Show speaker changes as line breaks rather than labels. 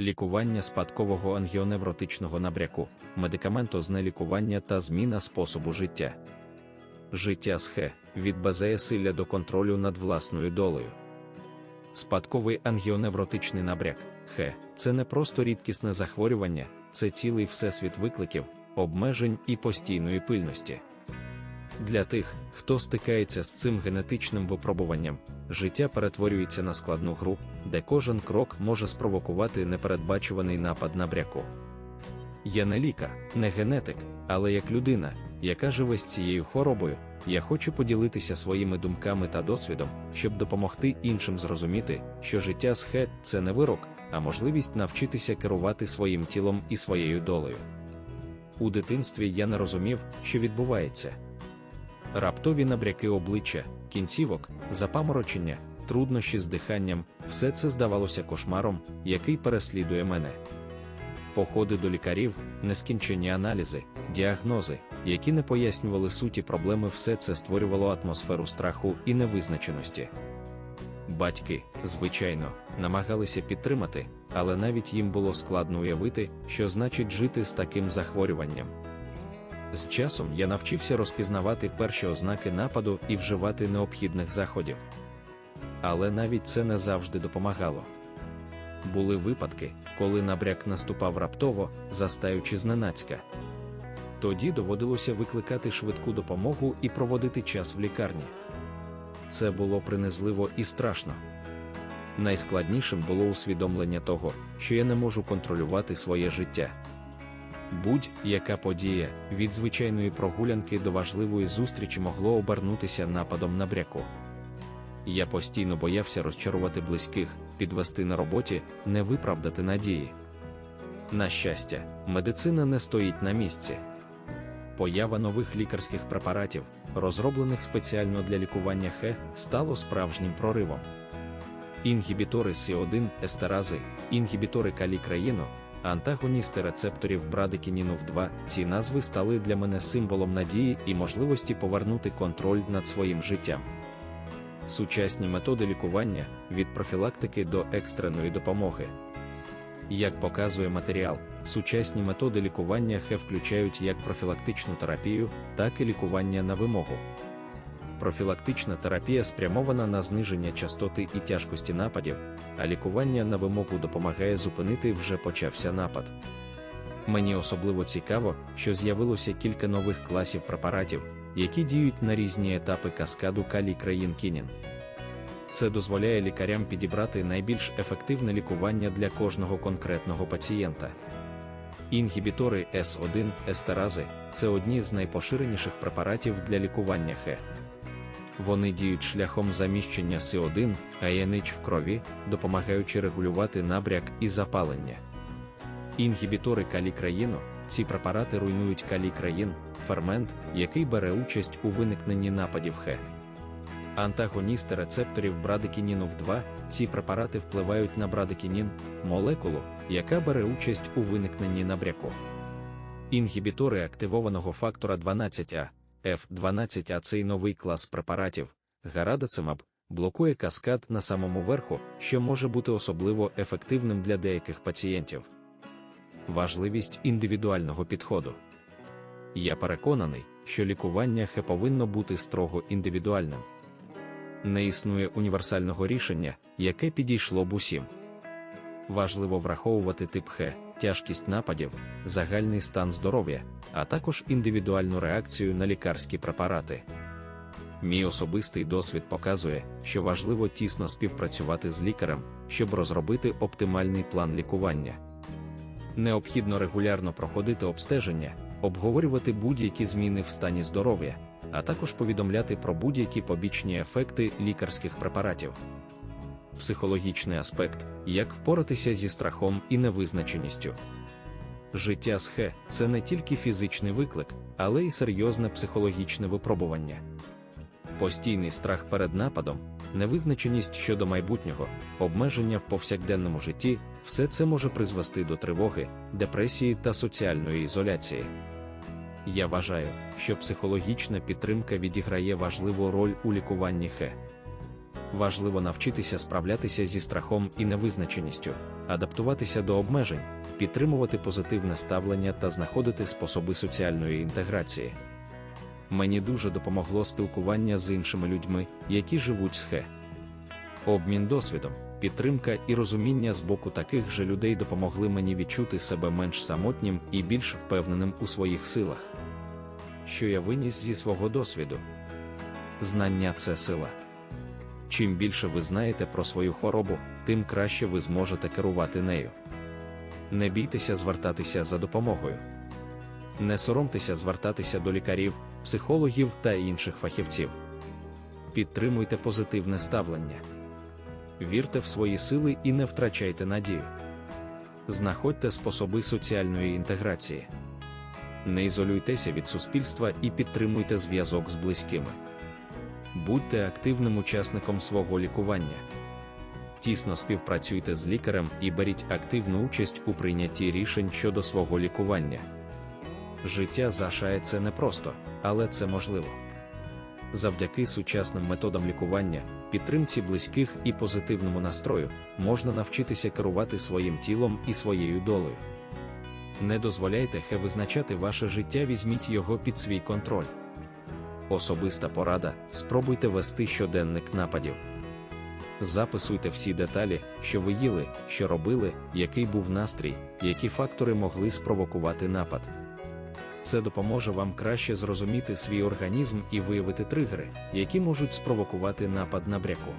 лікування спадкового ангіоневротичного набряку, медикаментозне лікування та зміна способу життя. Життя з ХЕ від беззасилля до контролю над власною долею. Спадковий ангіоневротичний набряк ХЕ це не просто рідкісне захворювання, це цілий всесвіт викликів, обмежень і постійної пильності. Для тих, хто стикається з цим генетичним випробуванням, життя перетворюється на складну гру, де кожен крок може спровокувати непередбачуваний напад набряку. Я не лікар, не генетик, але як людина, яка живе з цією хворобою, я хочу поділитися своїми думками та досвідом, щоб допомогти іншим зрозуміти, що життя з ХЕ – це не вирок, а можливість навчитися керувати своїм тілом і своєю долею. У дитинстві я не розумів, що відбувається. Раптові набряки обличчя, кінцівок, запаморочення, труднощі з диханням все це здавалося кошмаром, який переслідує мене. Походи до лікарів, нескінчені аналізи, діагнози, які не пояснювали суті проблеми, все це створювало атмосферу страху і невизначеності. Батьки, звичайно, намагалися підтримати, але навіть їм було складно уявити, що значить жити з таким захворюванням. З часом я навчився розпізнавати перші ознаки нападу і вживати необхідних заходів. Але навіть це не завжди допомагало. Були випадки, коли набряк наступав раптово, застаючи зненацька. Тоді доводилося викликати швидку допомогу і проводити час в лікарні. Це було принизливо і страшно. Найскладнішим було усвідомлення того, що я не можу контролювати своє життя. Будь-яка подія від звичайної прогулянки до важливої зустрічі могло обернутися нападом набряку. Я постійно боявся розчарувати близьких, підвести на роботі, не виправдати надії. На щастя, медицина не стоїть на місці. Поява нових лікарських препаратів, розроблених спеціально для лікування ХЕ, стало справжнім проривом. Інгібітори С1 естерази, інгібітори калікраїну, антагоністи рецепторів брадикінінув 2 ці назви стали для мене символом надії і можливості повернути контроль над своїм життям. Сучасні методи лікування від профілактики до екстреної допомоги. Як показує матеріал, сучасні методи лікування ХЕ включають як профілактичну терапію, так і лікування на вимогу. Профілактична терапія спрямована на зниження частоти і тяжкості нападів, а лікування на вимогу допомагає зупинити вже почався напад. Мені особливо цікаво, що з'явилося кілька нових класів препаратів, які діють на різні етапи каскаду калій країн кінін. Це дозволяє лікарям підібрати найбільш ефективне лікування для кожного конкретного пацієнта. Інгібітори С1 естерази це одні з найпоширеніших препаратів для лікування ХЕ. Вони діють шляхом заміщення С1, АНХ в крові, допомагаючи регулювати набряк і запалення. Інгібітори калікраїну ці препарати руйнують калікраїн, фермент, який бере участь у виникненні нападів ХЕ. Антагоністи рецепторів брадикінінув 2 ці препарати впливають на брадикінін, молекулу, яка бере участь у виникненні набряку. Інгібітори активованого фактора 12А, F12А цей новий клас препаратів, гарадацимаб, блокує каскад на самому верху, що може бути особливо ефективним для деяких пацієнтів. Важливість індивідуального підходу. Я переконаний, що лікування ХЕ повинно бути строго індивідуальним. Не існує універсального рішення, яке підійшло б усім. Важливо враховувати тип ХЕ, тяжкість нападів, загальний стан здоров'я, а також індивідуальну реакцію на лікарські препарати. Мій особистий досвід показує, що важливо тісно співпрацювати з лікарем, щоб розробити оптимальний план лікування. Необхідно регулярно проходити обстеження, обговорювати будь-які зміни в стані здоров'я, а також повідомляти про будь-які побічні ефекти лікарських препаратів. Психологічний аспект як впоратися зі страхом і невизначеністю. Життя з ХЕ – це не тільки фізичний виклик, але й серйозне психологічне випробування. Постійний страх перед нападом, невизначеність щодо майбутнього, обмеження в повсякденному житті все це може призвести до тривоги, депресії та соціальної ізоляції. Я вважаю, що психологічна підтримка відіграє важливу роль у лікуванні ХЕ. Важливо навчитися справлятися зі страхом і невизначеністю, адаптуватися до обмежень, підтримувати позитивне ставлення та знаходити способи соціальної інтеграції. Мені дуже допомогло спілкування з іншими людьми, які живуть з хе. Обмін досвідом, підтримка і розуміння з боку таких же людей допомогли мені відчути себе менш самотнім і більш впевненим у своїх силах. Що я виніс зі свого досвіду? Знання це сила. Чим більше ви знаєте про свою хворобу, тим краще ви зможете керувати нею. Не бійтеся звертатися за допомогою. Не соромтеся звертатися до лікарів, психологів та інших фахівців. Підтримуйте позитивне ставлення. Вірте в свої сили і не втрачайте надію. Знаходьте способи соціальної інтеграції. Не ізолюйтеся від суспільства і підтримуйте зв'язок з близькими. Будьте активним учасником свого лікування. Тісно співпрацюйте з лікарем і беріть активну участь у прийнятті рішень щодо свого лікування. Життя зашається непросто, але це можливо. Завдяки сучасним методам лікування, підтримці близьких і позитивному настрою можна навчитися керувати своїм тілом і своєю долею. Не дозволяйте хе визначати ваше життя, візьміть його під свій контроль. Особиста порада, спробуйте вести щоденник нападів. Записуйте всі деталі, що ви їли, що робили, який був настрій, які фактори могли спровокувати напад. Це допоможе вам краще зрозуміти свій організм і виявити тригери, які можуть спровокувати напад на бряку.